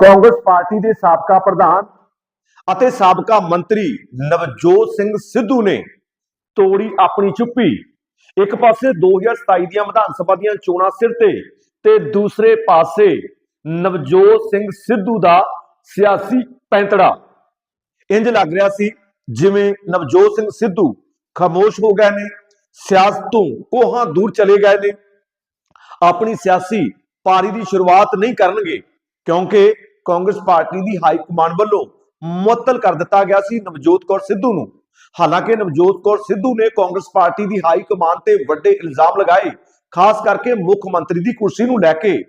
Congress party ਦੇ ਸਾਬਕਾ ਪ੍ਰਧਾਨ ਅਤੇ ਸਾਬਕਾ ਮੰਤਰੀ ਨਵਜੋਤ ਸਿੰਘ ਸਿੱਧੂ ਨੇ ਤੋੜੀ ਆਪਣੀ ਚੁੱਪੀ। ਇੱਕ ਪਾਸੇ 2027 ਦੀਆਂ ਵਿਧਾਨ ਸਭਾ ਦੀਆਂ ਚੋਣਾਂ ਸਿਰ ਤੇ ਤੇ ਦੂਸਰੇ ਪਾਸੇ ਨਵਜੋਤ ਸਿੰਘ ਸਿੱਧੂ ਦਾ ਸਿਆਸੀ ਪੈਂਤੜਾ। ਇੰਜ ਲੱਗ ਰਿਹਾ ਸੀ ਜਿਵੇਂ ਨਵਜੋਤ ਸਿੰਘ ਸਿੱਧੂ ਖਾਮੋਸ਼ ਹੋ ਗਏ ਨੇ, ਸਿਆਸਤ ਤੋਂ ਕੋਹਾਂ ਦੂਰ ਚਲੇ ਗਏ ਨੇ। ਆਪਣੀ ਸਿਆਸੀ ਪਾਰੀ ਦੀ ਸ਼ੁਰੂਆਤ ਨਹੀਂ ਕਰਨਗੇ। ਕਿਉਂਕਿ ਕਾਂਗਰਸ ਪਾਰਟੀ ਦੀ ਹਾਈ ਕਮਾਂਡ ਵੱਲੋਂ ਮੁਅੱਤਲ ਕਰ ਦਿੱਤਾ ਗਿਆ ਸੀ ਨਵਜੋਤ ਕੌਰ ਸਿੱਧੂ ਨੂੰ। ਹਾਲਾਂਕਿ ਨਵਜੋਤ ਕੌਰ ਸਿੱਧੂ ਨੇ ਕਾਂਗਰਸ ਪਾਰਟੀ ਦੀ ਹਾਈ ਕਮਾਂਡ ਤੇ ਵੱਡੇ ਇਲਜ਼ਾਮ ਲਗਾਏ, ਖਾਸ ਕਰਕੇ ਮੁੱਖ ਮੰਤਰੀ ਦੀ ਕੁਰਸੀ ਨੂੰ ਲੈ ਕੇ।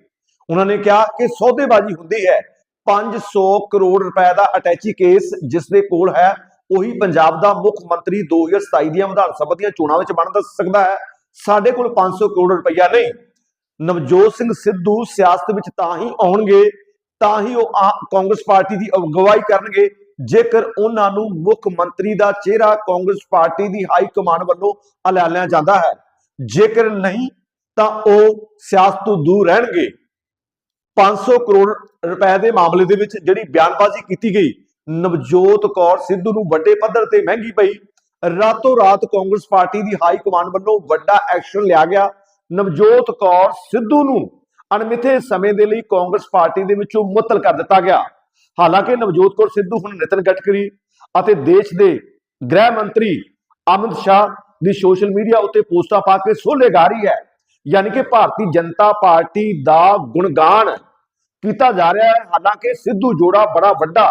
ਉਹਨਾਂ ਨੇ ਕਿਹਾ ਕਿ ਸੌਦੇਬਾਜ਼ੀ ਹੁੰਦੀ ਹੈ। 500 ਕਰੋੜ ਰੁਪਏ ਦਾ ਅਟੈਚੀ ਕੇਸ ਜਿਸ ਦੇ ਕੋਲ ਹੈ, ਉਹੀ ਪੰਜਾਬ ਦਾ ਮੁੱਖ ਮੰਤਰੀ 2027 ਦੀਆਂ ਵਿਧਾਨ ਸਭਾ ਦੀਆਂ ਚੋਣਾਂ ਵਿੱਚ ਬਣ ਦੱਸ ਸਕਦਾ ਹੈ। ਸਾਡੇ ਕੋਲ 500 ਕਰੋੜ ਰੁਪਈਆ ਨਹੀਂ। ਨਵਜੋਤ ਸਿੰਘ ਸਿੱਧੂ ਸਿਆਸਤ ਵਿੱਚ ਤਾਂ ਹੀ ਆਉਣਗੇ ਤਾਂ ਹੀ ਉਹ ਕਾਂਗਰਸ ਪਾਰਟੀ ਦੀ ਅਗਵਾਈ ਕਰਨਗੇ। ਜੇਕਰ ਉਹਨਾਂ ਨੂੰ ਮੁੱਖ ਮੰਤਰੀ ਦਾ ਚਿਹਰਾ ਕਾਂਗਰਸ ਪਾਰਟੀ ਦੀ ਹਾਈ ਕਮਾਂਡ ਵੱਲੋਂ ਐਲਾਨਿਆ ਜਾਂਦਾ ਹੈ। ਜੇਕਰ ਨਹੀਂ, ਤਾਂ ਉਹ ਸਿਆਸਤ ਤੋਂ ਦੂਰ ਰਹਿਣਗੇ। 500 ਕਰੋੜ ਰੁਪਏ ਦੇ ਮਾਮਲੇ ਦੇ ਵਿੱਚ ਜਿਹੜੀ ਬਿਆਨਬਾਜ਼ੀ ਕੀਤੀ ਗਈ, ਨਵਜੋਤ ਕੌਰ ਸਿੱਧੂ ਨੂੰ ਵੱਡੇ ਪੱਧਰ ਤੇ ਮਹਿੰਗੀ ਪਈ। ਰਾਤੋਂ ਰਾਤ ਕਾਂਗਰਸ ਪਾਰਟੀ ਦੀ ਹਾਈ ਕਮਾਂਡ ਵੱਲੋਂ ਵੱਡਾ ਐਕਸ਼ਨ ਲਿਆ ਗਿਆ। ਨਵਜੋਤ ਕੌਰ ਸਿੱਧੂ ਨੂੰ ਅਣਮਿੱਥੇ ਸਮੇਂ ਦੇ ਲਈ ਕਾਂਗਰਸ ਪਾਰਟੀ ਦੇ ਵਿੱਚੋਂ ਮੁਅੱਤਲ ਕਰ ਦਿੱਤਾ ਗਿਆ। ਹਾਲਾਂਕਿ ਨਵਜੋਤ ਕੌਰ ਸਿੱਧੂ ਹੁਣ ਨਿਤਨ ਗਟਕਰੀ ਅਤੇ ਦੇਸ਼ ਦੇ ਗ੍ਰਹਿ ਮੰਤਰੀ ਅਮਿਤ ਸ਼ਾਹ ਦੀ ਸੋਸ਼ਲ ਮੀਡੀਆ ਉੱਤੇ ਪੋਸਟਾਂ ਪਾ ਕੇ ਸੋਲੇ ਗਾ ਰਹੀ ਹੈ। ਯਾਨੀ ਕਿ ਭਾਰਤੀ ਜਨਤਾ ਪਾਰਟੀ ਦਾ ਗੁਣਗਾਨ ਕੀਤਾ ਜਾ ਰਿਹਾ ਹੈ। ਹਾਲਾਂਕਿ ਸਿੱਧੂ ਜੋੜਾ ਬੜਾ ਵੱਡਾ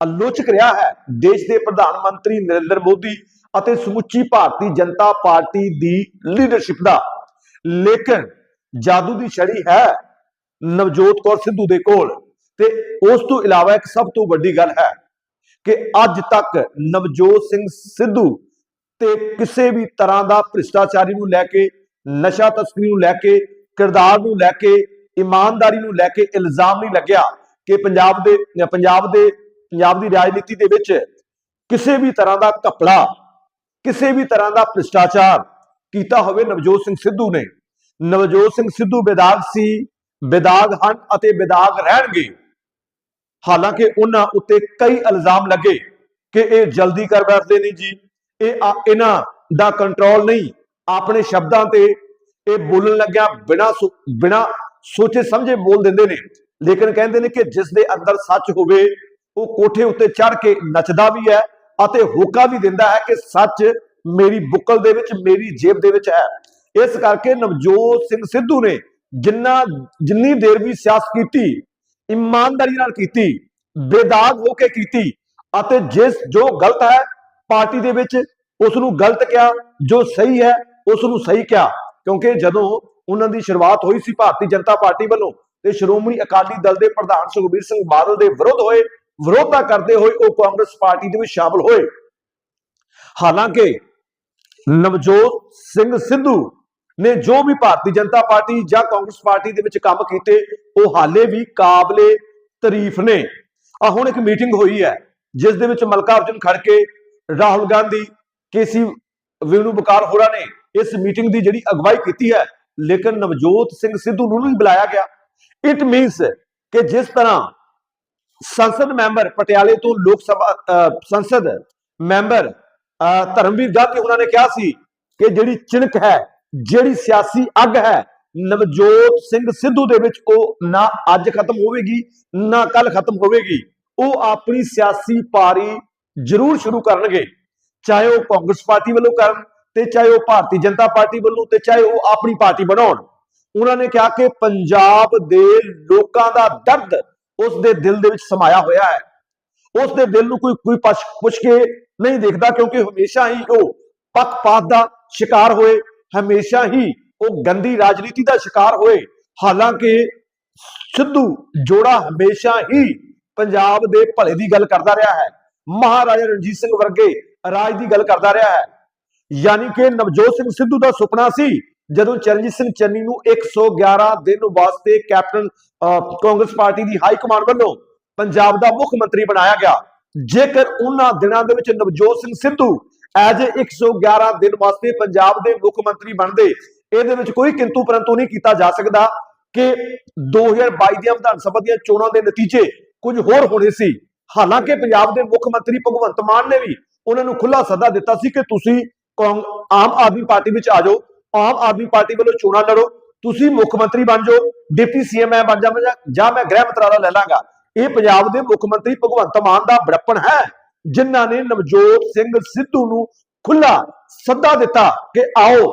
ਆਲੋਚਕ ਰਿਹਾ ਹੈ। ਦੇਸ਼ ਦੇ ਪ੍ਰਧਾਨ ਮੰਤਰੀ ਨਰਿੰਦਰ ਮੋਦੀ ਅਤੇ ਸਮੁੱਚੀ ਭਾਰਤੀ ਜਨਤਾ ਪਾਰਟੀ ਦੀ ਲੀਡਰਸ਼ਿਪ ਦਾ। ਲੇਕਿਨ ਜਾਦੂ ਦੀ ਛੜੀ ਹੈ। ਨਵਜੋਤ ਕੌਰ ਸਿੱਧੂ ਦੇ ਕੋਲ। ਤੇ ਉਸ ਤੋਂ ਇਲਾਵਾ ਇੱਕ ਸਭ ਤੋਂ ਵੱਡੀ ਗੱਲ ਹੈ ਕਿ ਅੱਜ ਤੱਕ ਨਵਜੋਤ ਸਿੰਘ ਸਿੱਧੂ ਤੇ ਕਿਸੇ ਵੀ ਤਰ੍ਹਾਂ ਦਾ ਭ੍ਰਿਸ਼ਟਾਚਾਰੀ ਨੂੰ ਲੈ ਕੇ, ਨਸ਼ਾ ਤਸਕਰੀ ਨੂੰ ਲੈ ਕੇ, ਕਿਰਦਾਰ ਨੂੰ ਲੈ ਕੇ, ਇਮਾਨਦਾਰੀ ਨੂੰ ਲੈ ਕੇ ਇਲਜ਼ਾਮ ਨਹੀਂ ਲੱਗਿਆ ਕਿ ਪੰਜਾਬ ਦੇ ਪੰਜਾਬ ਦੇ, ਪੰਜਾਬ ਦੀ ਰਾਜਨੀਤੀ ਦੇ ਵਿੱਚ ਕਿਸੇ ਵੀ ਤਰ੍ਹਾਂ ਦਾ ਘਪਲਾ, ਕਿਸੇ ਵੀ ਤਰ੍ਹਾਂ ਦਾ ਭ੍ਰਿਸ਼ਟਾਚਾਰ ਕੀਤਾ ਹੋਵੇ ਨਵਜੋਤ ਸਿੰਘ ਸਿੱਧੂ ਨੇ। ਨਵਜੋਤ ਸਿੰਘ ਸਿੱਧੂ ਬੇਦਾਗ ਸੀ, ਬੇਦਾਗ ਹਨ ਅਤੇ ਬੇਦਾਗ ਰਹਿਣਗੇ। ਹਾਲਾਂਕਿ ਉਹਨਾਂ ਉੱਤੇ ਕਈ ਇਲਜ਼ਾਮ ਲੱਗੇ ਕਿ ਇਹ ਜਲਦੀ ਕਰ ਬੈਠਦੇ ਨੇ ਜੀ। ਇਹ ਇਹਨਾਂ ਦਾ ਕੰਟਰੋਲ ਨਹੀਂ। ਆਪਣੇ ਸ਼ਬਦਾਂ ਤੇ ਇਹ ਬੋਲਣ ਲੱਗਿਆ ਬਿਨਾ ਬਿਨਾ ਸੋਚੇ ਸਮਝੇ ਬੋਲ ਦਿੰਦੇ ਨੇ। ਲੇਕਿਨ ਕਹਿੰਦੇ ਨੇ ਕਿ ਜਿਸ ਦੇ ਅੰਦਰ ਸੱਚ ਹੋਵੇ, ਉਹ ਕੋਠੇ ਉੱਤੇ ਚੜ ਕੇ ਨੱਚਦਾ ਵੀ ਹੈ ਅਤੇ ਹੋਕਾ ਵੀ ਦਿੰਦਾ ਹੈ ਕਿ ਸੱਚ ਮੇਰੀ ਬੁੱਕਲ ਦੇ ਵਿੱਚ, ਮੇਰੀ ਜੇਬ ਦੇ ਵਿੱਚ ਹੈ। ਇਸ ਕਰਕੇ ਨਵਜੋਤ ਸਿੰਘ ਸਿੱਧੂ ਨੇ ਜਿੰਨਾ ਜਿੰਨੀ ਦੇਰ ਵੀ ਸਿਆਸਤ ਕੀਤੀ, ਇਮਾਨਦਾਰੀ ਨਾਲ ਕੀਤੀ, ਬੇਦਾਗ ਹੋ ਕੇ ਕੀਤੀ ਅਤੇ ਜਿਸ ਜੋ ਗਲਤ ਹੈ, ਪਾਰਟੀ ਦੇ ਵਿੱਚ ਉਸ ਨੂੰ ਗਲਤ ਕਿਹਾ, ਜੋ ਸਹੀ ਹੈ ਉਸ ਨੂੰ ਸਹੀ ਕਿਹਾ। ਕਿਉਂਕਿ ਜਦੋਂ ਉਹਨਾਂ ਦੀ ਸ਼ੁਰੂਆਤ ਹੋਈ ਸੀ ਭਾਰਤੀ ਜਨਤਾ ਪਾਰਟੀ ਵੱਲੋਂ ਤੇ ਸ਼੍ਰੋਮਣੀ ਅਕਾਲੀ ਦਲ ਦੇ ਪ੍ਰਧਾਨ ਸੁਖਬੀਰ ਸਿੰਘ ਬਾਦਲ ਦੇ ਵਿਰੋਧ ਹੋਏ ਵਿਰੋਧਤਾ ਕਰਦੇ ਹੋਏ ਉਹ ਕਾਂਗਰਸ ਪਾਰਟੀ ਦੇ ਵਿੱਚ ਸ਼ਾਮਲ ਹੋਏ। ਹਾਲਾਂਕਿ ਨਵਜੋਤ ਸਿੰਘ ਸਿੱਧੂ ਨੇ ਜੋ ਵੀ ਭਾਰਤੀ ਜਨਤਾ ਪਾਰਟੀ ਜਾਂ ਕਾਂਗਰਸ ਪਾਰਟੀ ਦੇ ਵਿੱਚ ਕੰਮ ਕੀਤੇ ਉਹ ਹਾਲੇ ਵੀ ਕਾਬਲੇ ਤਾਰੀਫ ਨੇ। ਆ ਹੁਣ ਇੱਕ ਮੀਟਿੰਗ ਹੋਈ ਹੈ ਜਿਸ ਦੇ ਵਿੱਚ Mallikarjun Kharge Rahul Gandhi KC Venugopal ਹੋਰਾਂ ਨੇ ਇਸ ਮੀਟਿੰਗ ਦੀ ਜਿਹੜੀ ਅਗਵਾਈ ਕੀਤੀ ਹੈ ਲੇਕਿਨ ਨਵਜੋਤ ਸਿੰਘ ਸਿੱਧੂ ਨੂੰ ਨਹੀਂ ਬੁਲਾਇਆ ਗਿਆ। ਇਟ ਮੀਨਸ ਕਿ ਜਿਸ ਤਰ੍ਹਾਂ ਸੰਸਦ ਮੈਂਬਰ ਪਟਿਆਲੇ ਤੋਂ ਲੋਕ ਸਭਾ ਅਹ, ਸੰਸਦ ਮੈਂਬਰ ਅਹ, ਧਰਮਵੀਰ ਗਾਂਧੀ ਉਹਨਾਂ ਨੇ ਕਿਹਾ ਸੀ ਕਿ ਜਿਹੜੀ ਚਿਣਕ ਹੈ ਜਿਹੜੀ ਸਿਆਸੀ ਅੱਗ ਹੈ, ਨਵਜੋਤ ਸਿੰਘ ਸਿੱਧੂ ਦੇ ਵਿੱਚ ਉਹ ਨਾ ਅੱਜ ਖਤਮ ਹੋਵੇਗੀ, ਨਾ ਕੱਲ ਖਤਮ ਹੋਵੇਗੀ। ਉਹ ਆਪਣੀ ਸਿਆਸੀ ਪਾਰੀ ਜ਼ਰੂਰ ਸ਼ੁਰੂ ਕਰਨਗੇ। ਚਾਹੇ ਉਹ ਕਾਂਗਰਸ ਪਾਰਟੀ ਵੱਲੋਂ ਕਰਨ ਤੇ ਚਾਹੇ ਉਹ ਭਾਰਤੀ ਜਨਤਾ ਪਾਰਟੀ ਵੱਲੋਂ ਤੇ ਚਾਹੇ ਉਹ ਆਪਣੀ ਪਾਰਟੀ ਬਣਾਉਣ। ਉਹਨਾਂ ਨੇ ਕਿਹਾ ਕਿ ਪੰਜਾਬ ਦੇ ਲੋਕਾਂ ਦਾ ਦਰਦ ਉਸ ਦੇ ਦਿਲ ਦੇ ਵਿੱਚ ਸਮਾਇਆ ਹੋਇਆ ਹੈ। ਉਸ ਦੇ ਦਿਲ ਨੂੰ ਕੋਈ ਕੋਈ ਪੁੱਛ ਪੁੱਛ ਕੇ ਨਹੀਂ ਦੇਖਦਾ ਕਿਉਂਕਿ ਹਮੇਸ਼ਾ ਹੀ ਉਹ ਪੱਖਪਾਤ ਦਾ ਸ਼ਿਕਾਰ ਹੋਏ ਹਮੇਸ਼ਾ ਹੀ ਉਹ ਗੰਦੀ ਰਾਜਨੀਤੀ ਦਾ ਸ਼ਿਕਾਰ ਹੋਏ। ਹਾਲਾਂਕਿ ਸਿੱਧੂ ਜੋੜਾ ਹਮੇਸ਼ਾ ਹੀ ਪੰਜਾਬ ਦੇ ਭਲੇ ਦੀ ਗੱਲ ਕਰਦਾ ਰਿਹਾ ਹੈ। ਮਹਾਰਾਜਾ ਰਣਜੀਤ ਸਿੰਘ ਵਰਗੇ ਰਾਜ ਦੀ ਗੱਲ ਕਰਦਾ ਰਿਹਾ ਹੈ। ਯਾਨੀ ਕਿ ਨਵਜੋਤ ਸਿੰਘ ਸਿੱਧੂ ਦਾ ਸੁਪਨਾ ਸੀ ਜਦੋਂ ਚਰਨਜੀਤ ਸਿੰਘ ਚੰਨੀ ਨੂੰ 111 ਦਿਨ ਵਾਸਤੇ ਕੈਪਟਨ ਅਹ, ਕਾਂਗਰਸ ਪਾਰਟੀ ਦੀ ਹਾਈ ਕਮਾਂਡ ਵੱਲੋਂ ਪੰਜਾਬ ਦਾ ਮੁੱਖ ਮੰਤਰੀ ਬਣਾਇਆ ਗਿਆ। ਜੇਕਰ ਉਹਨਾਂ ਦਿਨਾਂ ਦੇ ਵਿੱਚ ਨਵਜੋਤ ਸਿੰਘ ਸਿੱਧੂ ਐਜ 111 ਦਿਨ ਵਾਸਤੇ ਪੰਜਾਬ ਦੇ ਮੁੱਖ ਮੰਤਰੀ ਬਣਦੇ, ਇਹਦੇ ਵਿੱਚ ਕੋਈ ਕਿੰਤੂ ਪਰੰਤੂ ਨਹੀਂ ਕੀਤਾ ਜਾ ਸਕਦਾ ਕਿ 2022 ਦੀਆਂ ਵਿਧਾਨ ਸਭਾ ਦੀਆਂ ਚੋਣਾਂ ਦੇ ਨਤੀਜੇ ਕੁਝ ਹੋਰ ਹੋਣੇ ਸੀ। ਹਾਲਾਂਕਿ ਪੰਜਾਬ ਦੇ ਮੁੱਖ ਮੰਤਰੀ ਭਗਵੰਤ ਮਾਨ ਨੇ ਵੀ ਉਹਨਾਂ ਨੂੰ ਖੁੱਲਾ ਸੱਦਾ ਦਿੱਤਾ ਸੀ ਕਿ ਤੁਸੀਂ ਕਾਂਗ- ਆਮ ਆਦਮੀ ਪਾਰਟੀ ਵਿੱਚ ਆ ਜਾਓ, ਆਮ ਆਦਮੀ ਪਾਰਟੀ ਵੱਲੋਂ ਚੋਣਾਂ ਲੜੋ, ਤੁਸੀਂ ਮੁੱਖ ਮੰਤਰੀ ਬਣ ਜਾਓ, ਡਿਪਟੀ ਸੀਐਮ ਮੈਂ ਬਣ ਜਾਵਾਂ ਜਾਂ- ਜਾਂ ਮੈਂ ਗ੍ਰਹਿ ਮੰਤਰਾਲਾ ਲੈ ਲਾਂਗਾ। ਇਹ ਪੰਜਾਬ ਦੇ ਮੁੱਖ ਮੰਤਰੀ ਭਗਵੰਤ ਮਾਨ ਦਾ ਬੜਪਣ ਹੈ। ਜਿਨ੍ਹਾਂ ਨੇ ਨਵਜੋਤ ਸਿੰਘ ਸਿੱਧੂ ਨੂੰ ਖੁੱਲਾ ਸੱਦਾ ਦਿੱਤਾ ਕਿ ਆਓ,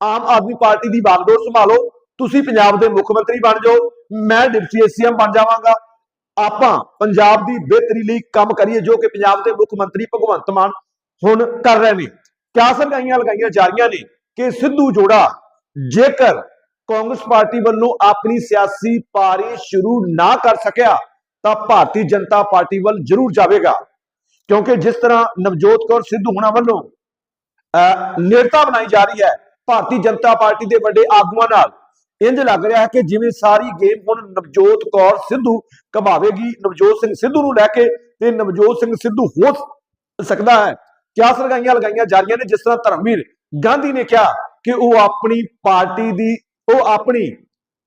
ਆਮ ਆਦਮੀ ਪਾਰਟੀ ਦੀ ਬਾਗਡੋਰ ਸੰਭਾਲੋ, ਤੁਸੀਂ ਪੰਜਾਬ ਦੇ ਮੁੱਖ ਮੰਤਰੀ ਬਣ ਜਾਓ, ਮੈਂ ਡਿਪਟੀ ਸੀਐਮ ਬਣ ਜਾਵਾਂਗਾ। ਆਪਾਂ ਪੰਜਾਬ ਦੀ ਬਿਹਤਰੀ ਲਈ ਕੰਮ ਕਰੀਏ, ਜੋ ਕਿ ਪੰਜਾਬ ਦੇ ਮੁੱਖ ਮੰਤਰੀ ਭਗਵੰਤ ਮਾਨ ਹੁਣ ਕਰ ਰਹੇ ਨੇ। ਕਿਆ ਸਰਗਾਈਆਂ ਲਗਾਈਆਂ ਜਾ ਰਹੀਆਂ ਨੇ ਕਿ ਸਿੱਧੂ ਜੋੜਾ ਜੇਕਰ ਕਾਂਗਰਸ ਪਾਰਟੀ ਵੱਲੋਂ ਆਪਣੀ ਸਿਆਸੀ ਪਾਰੀ ਸ਼ੁਰੂ ਨਾ ਕਰ ਸਕਿਆ, ਤਾਂ ਭਾਰਤੀ ਜਨਤਾ ਪਾਰਟੀ ਵੱਲ ਜ਼ਰੂਰ ਜਾਵੇਗਾ। ਕਿਉਂਕਿ ਜਿਸ ਤਰ੍ਹਾਂ ਨਵਜੋਤ ਕੌਰ ਸਿੱਧੂ ਹੁਣਾਂ ਵੱਲੋਂ ਅਹ, ਨੇੜਤਾ ਬਣਾਈ ਜਾ ਰਹੀ ਹੈ ਭਾਰਤੀ ਜਨਤਾ ਪਾਰਟੀ ਦੇ ਵੱਡੇ ਆਗੂਆਂ ਨਾਲ ਇੰਜ ਲੱਗ ਰਿਹਾ ਹੈ ਕਿ ਜਿਵੇਂ ਸਾਰੀ ਗੇਮ ਹੁਣ ਨਵਜੋਤ ਕੌਰ ਸਿੱਧੂ ਕਮਾਵੇਗੀ ਨਵਜੋਤ ਸਿੰਘ ਸਿੱਧੂ ਨੂੰ ਲੈ ਕੇ ਤੇ ਨਵਜੋਤ ਸਿੰਘ ਸਿੱਧੂ ਹੋ ਸਕਦਾ ਹੈ। ਕਿਆ ਸਰਗਾਈਆਂ ਲਗਾਈਆਂ ਜਾ ਰਹੀਆਂ ਨੇ? ਜਿਸ ਤਰ੍ਹਾਂ ਧਰਮਵੀਰ ਗਾਂਧੀ ਨੇ ਕਿਹਾ ਕਿ ਉਹ ਆਪਣੀ ਪਾਰਟੀ ਦੀ ਉਹ ਆਪਣੀ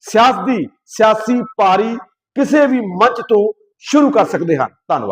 ਸਿਆਸਤ ਦੀ ਸਿਆਸੀ ਪਾਰੀ ਕਿਸੇ ਵੀ ਮੰਚ ਤੋਂ ਸ਼ੁਰੂ ਕਰ ਸਕਦੇ ਹਨ। ਧੰਨਵਾਦ।